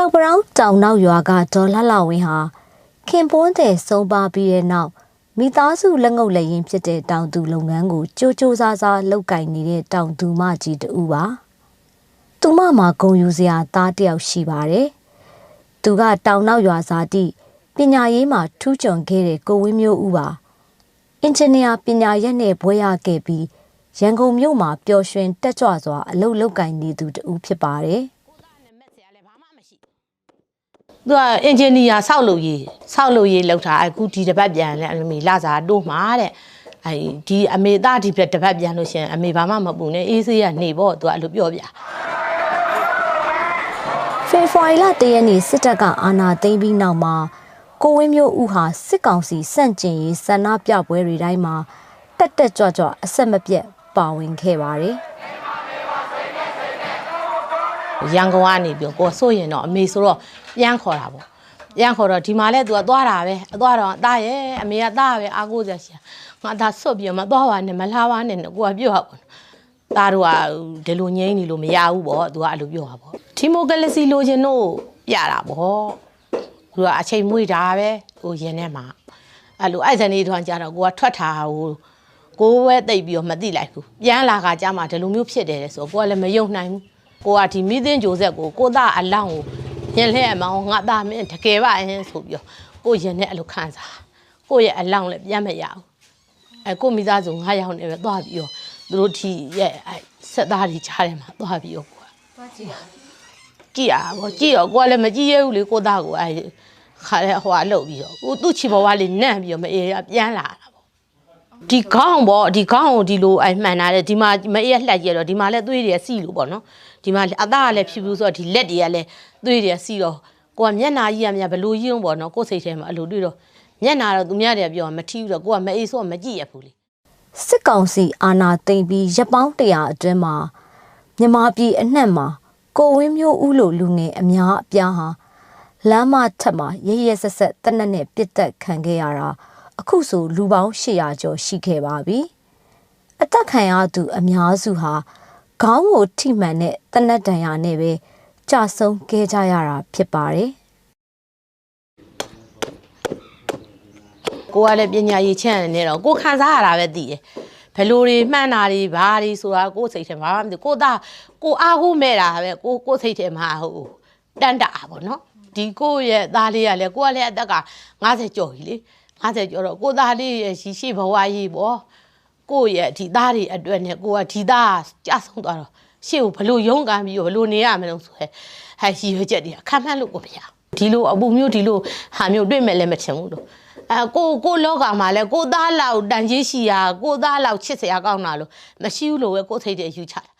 ကြောက်ပရောင်းတောင်နောက်ရွာကဒေါ်လှလှဝင်းဟာခင်ပွန်းတဲ့ဆုံးပါပြီးတဲ့နောက်မိသားစုလက်ငုပ်လက်ရင်ဖြစ်တဲ့တောင်သူလုပ်ငန်းကိုကြိုးကြိုးစားစားလုပ်ကင်နေတဲ့တောင်သူမကြီးတူပါသူမမှာဂုံယူစရာသားတစ်ယောက်ရှိပါတယ်သူကတောင်နောက်ရွာဇာတိပညာရေးမှာထူးချွန်ခဲ့တဲ့ကိုဝင်းမျိုးဦးပါအင်ဂျင်နီယာပညာရပ်နဲ့ဘွဲရခဲ့ပြီးရန်ကုန်မြို့မှာပျော်ရွှင်တက်ကြွစွာအလုပ်လုပ်ကင်နေသူတူဖြစ်ပါတယ် သူကအင်ဂျင်နီယာဆောက်လုပ်ရေးဆောက်လုပ်ရေးလောက်တာအခုဒီတစ်ပတ်ပြန်လဲအမေလာစားတို့မှာတဲ့အဲဒီအမေသားဒီတစ်ပတ်ပြန်လို့ရှရင်အမေဘာမှမပူနဲ့အေးဆေးကနေပေါ့သူကအဲ့လိုပြောပြဖေဖော်ဝါရီလတရက်နေ့စစ်တပ်ကအာဏာသိမ်းပြီးနောက်မှာကိုဝင်းမျိုးဦးဟာစစ်ကောင်စီစန့်ကျင်ရေးဆန္ဒပြပွဲတွေတိုင်းမှာတက်တက်ကြွကြွအဆက်မပြတ်ပါဝင်ခဲ့ပါတယ် ရန်ကုန်ကနေပြီးကိုယ်ဆိုရင်တော့အမေဆိုတော့ပြန်ခေါ်တာပေါ့ပြန်ခေါ်တော့ဒီမှာလဲသူကသွားတာပဲအသွားတော့အသားရဲ့အမေကသားပဲအားကိုးစရာရှိငါသားဆွတ်ပြီးမသွားပါနဲ့မလာပါနဲ့ကိုကပြောတာပေါ့သားတို့ကဒီလိုငိမ့်နေလို့မရဘူးပေါ့သူကအဲ့လိုပြောတာပေါ့ဒီမိုကရေစီလိုချင်တို့ပြတာပေါ့သူကအချိန်မွေးတာပဲဟိုရင်ထဲမှာအဲ့လိုအဲ့ဇနီးထွန်းကြတော့ကိုကထွက်တာဟိုကိုပဲတိတ်ပြီးတော့မသိလိုက်ဘူးပြန်လာခါကြမှာဒီလိုမျိုးဖြစ်တယ်လေဆိုတော့ကိုကလည်းမယုံနိုင်ဘူး ကိုကဒီမိသင်းကြိုဆက်ကိုကိုသားအလောင်းကိုညင်လှဲ့အမောင်းငါသားမင်းတကယ်ပါရင်ဆိုပြီးတော့ကိုရင်နဲ့အဲ့လိုခံစားကိုရဲ့အလောင်းလည်းပြန်မရဘူးအဲကိုမိသားစု9ယောက်နဲ့ပဲသွားပြီးတော့သူတို့ဒီရဲ့အဲဆက်သားတွေချားတယ်မှာသွားပြီးတော့ကိုကသွားကြည့်ရကြည့်ရပါကြည့်တော့ကိုကလည်းမကြည့်ရဘူးလေကိုသားကိုအဲခါလဲဟိုအလုပ်ပြီးတော့ကိုသူ့ချီဘဝလေးနန့်ပြီးတော့မအေးရပြန်လာတာပေါ့ ဒီခေါင်းပေါ့ဒီခေါင်းကိုဒီလိုအမှန်တာလေဒီမှာမအေးရလှက်ကြရတော့ဒီမှာလည်းသွေးတွေစီလို့ပေါ့နော်ဒီမှာအသားကလည်းဖြူဖြူဆိုတော့ဒီလက်တွေကလည်းသွေးတွေစီတော့ကိုကမျက်နာကြီးကမြဘလို့ကြီးအောင်ပေါ့နော်ကိုယ်စိတ်ထဲမှာအလိုတွေ့တော့မျက်နာတော့သူများတွေကပြောမထီးဘူးတော့ကိုကမအေးဆိုတော့မကြည့်ရဘူးလေစစ်ကောင်စီအာဏာသိမ်းပြီးရပ်ပေါင်းတရာအတွင်းမှာမြန်မာပြည်အနှံ့မှာကိုဝင်းမျိုးဦးလိုလူငယ်အများအပြားဟာလမ်းမထက်မှာရရဆက်ဆက်တနက်နဲ့ပြစ်တက်ခံခဲ့ရတာ အခုဆိုလူပေါင်း800ကျော်ရှိခဲ့ပါပြီအသက်ခံရသူအများစုဟာခေါင်းကိုထိမှန်တဲ့တနက်တန်ရာနဲ့ပဲကြာဆုံးခဲ့ကြရတာဖြစ်ပါတယ်ကိုကလည်းပညာရေးချမ်းနေတော့ကိုခံစားရတာပဲသိတယ်ဘယ်လိုတွေမှန်းတာတွေဘာတွေဆိုတာကိုယ်စိတ်ထဲမှာမသိဘူးကိုသားကိုအားကိုးမဲ့တာပဲကိုကိုယ်စိတ်ထဲမှာဟိုတန်တာပေါ့နော်ဒီကိုယ့်ရဲ့သားလေးကလည်းကိုကလည်းအသက်က50ကျော်ပြီလေ 50ကျော်တော့ကိုသားလေးရဲ့ရှိရှိဘဝကြီးပေါ့ကိုယ့်ရဲ့ဒီသားတွေအတွက်နဲ့ကိုကဒီသားကြဆုံးသွားတော့ရှေ့ကိုဘလို့ရုန်းကန်ပြီးတော့ဘလို့နေရမလို့ဆိုရယ်ဟဲ့ရည်ရွယ်ချက်တွေကခံမှန်းလို့ကိုမရဘူးဒီလိုအပူမျိုးဒီလိုဟာမျိုးတွေ့မဲ့လည်းမချင်ဘူးလို့အဲကိုကိုလောကမှာလဲကိုသားလောက်တန်ကြီးရှိရာကိုသားလောက်ချစ်စရာကောင်းတာလို့မရှိဘူးလို့ပဲကိုစိတ်တည်းယူချတာ